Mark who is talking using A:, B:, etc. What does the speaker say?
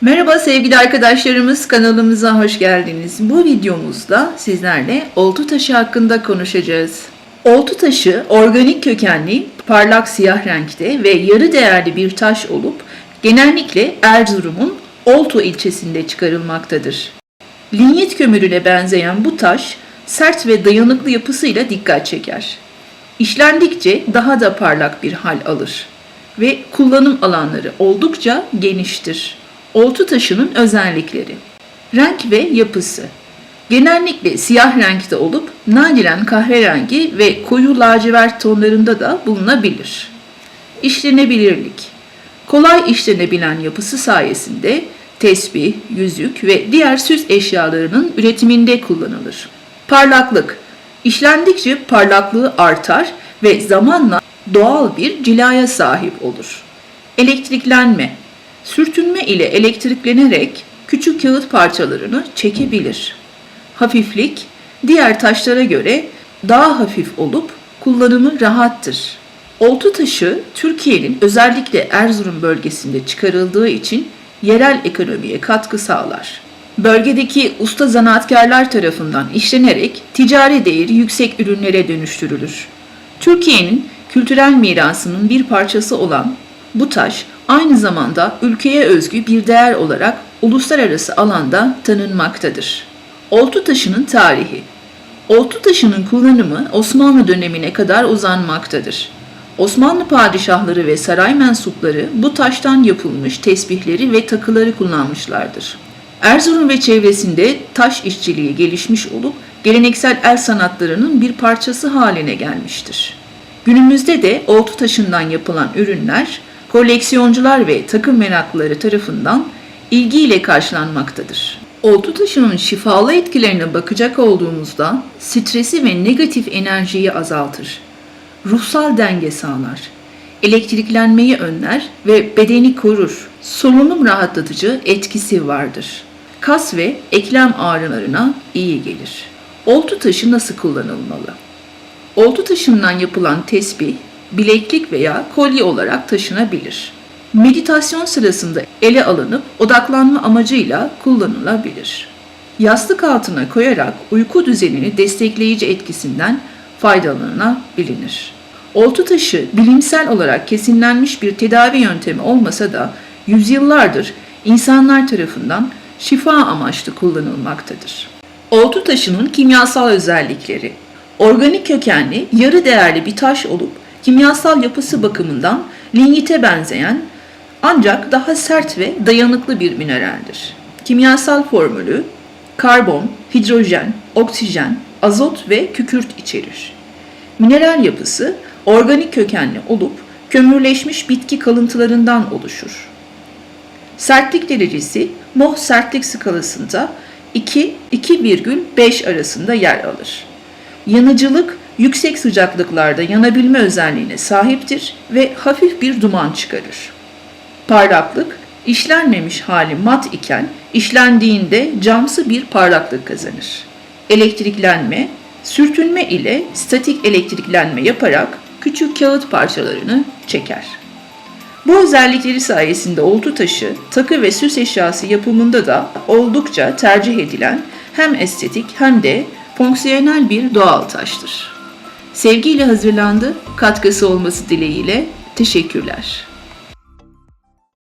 A: Merhaba sevgili arkadaşlarımız kanalımıza hoş geldiniz. Bu videomuzda sizlerle oltu taşı hakkında konuşacağız. Oltu taşı organik kökenli, parlak siyah renkte ve yarı değerli bir taş olup genellikle Erzurum'un Oltu ilçesinde çıkarılmaktadır. Linyit kömürüne benzeyen bu taş sert ve dayanıklı yapısıyla dikkat çeker. İşlendikçe daha da parlak bir hal alır ve kullanım alanları oldukça geniştir. Oltu taşının özellikleri Renk ve yapısı Genellikle siyah renkte olup nadiren kahverengi ve koyu lacivert tonlarında da bulunabilir. İşlenebilirlik Kolay işlenebilen yapısı sayesinde tesbih, yüzük ve diğer süs eşyalarının üretiminde kullanılır. Parlaklık İşlendikçe parlaklığı artar ve zamanla doğal bir cilaya sahip olur. Elektriklenme Sürtünme ile elektriklenerek küçük kağıt parçalarını çekebilir. Hafiflik diğer taşlara göre daha hafif olup kullanımı rahattır. Oltu taşı Türkiye'nin özellikle Erzurum bölgesinde çıkarıldığı için yerel ekonomiye katkı sağlar. Bölgedeki usta zanaatkarlar tarafından işlenerek ticari değeri yüksek ürünlere dönüştürülür. Türkiye'nin kültürel mirasının bir parçası olan bu taş aynı zamanda ülkeye özgü bir değer olarak uluslararası alanda tanınmaktadır. Oltu taşının tarihi Oltu taşının kullanımı Osmanlı dönemine kadar uzanmaktadır. Osmanlı padişahları ve saray mensupları bu taştan yapılmış tesbihleri ve takıları kullanmışlardır. Erzurum ve çevresinde taş işçiliği gelişmiş olup geleneksel el sanatlarının bir parçası haline gelmiştir. Günümüzde de oltu taşından yapılan ürünler koleksiyoncular ve takım meraklıları tarafından ilgiyle karşılanmaktadır. Oltu taşının şifalı etkilerine bakacak olduğumuzda stresi ve negatif enerjiyi azaltır. Ruhsal denge sağlar. Elektriklenmeyi önler ve bedeni korur. Solunum rahatlatıcı etkisi vardır. Kas ve eklem ağrılarına iyi gelir. Oltu taşı nasıl kullanılmalı? Oltu taşından yapılan tesbih, bileklik veya kolye olarak taşınabilir. Meditasyon sırasında ele alınıp odaklanma amacıyla kullanılabilir. Yastık altına koyarak uyku düzenini destekleyici etkisinden faydalanabilir. Oltu taşı bilimsel olarak kesinlenmiş bir tedavi yöntemi olmasa da yüzyıllardır insanlar tarafından şifa amaçlı kullanılmaktadır. Oltu taşının kimyasal özellikleri Organik kökenli, yarı değerli bir taş olup kimyasal yapısı bakımından linyite benzeyen ancak daha sert ve dayanıklı bir mineraldir. Kimyasal formülü karbon, hidrojen, oksijen, azot ve kükürt içerir. Mineral yapısı organik kökenli olup kömürleşmiş bitki kalıntılarından oluşur. Sertlik derecesi Mohs sertlik skalasında 2-2,5 arasında yer alır. Yanıcılık yüksek sıcaklıklarda yanabilme özelliğine sahiptir ve hafif bir duman çıkarır. Parlaklık, işlenmemiş hali mat iken işlendiğinde camsı bir parlaklık kazanır. Elektriklenme, sürtünme ile statik elektriklenme yaparak küçük kağıt parçalarını çeker. Bu özellikleri sayesinde oltu taşı, takı ve süs eşyası yapımında da oldukça tercih edilen hem estetik hem de fonksiyonel bir doğal taştır. Sevgiyle hazırlandı, katkısı olması dileğiyle teşekkürler.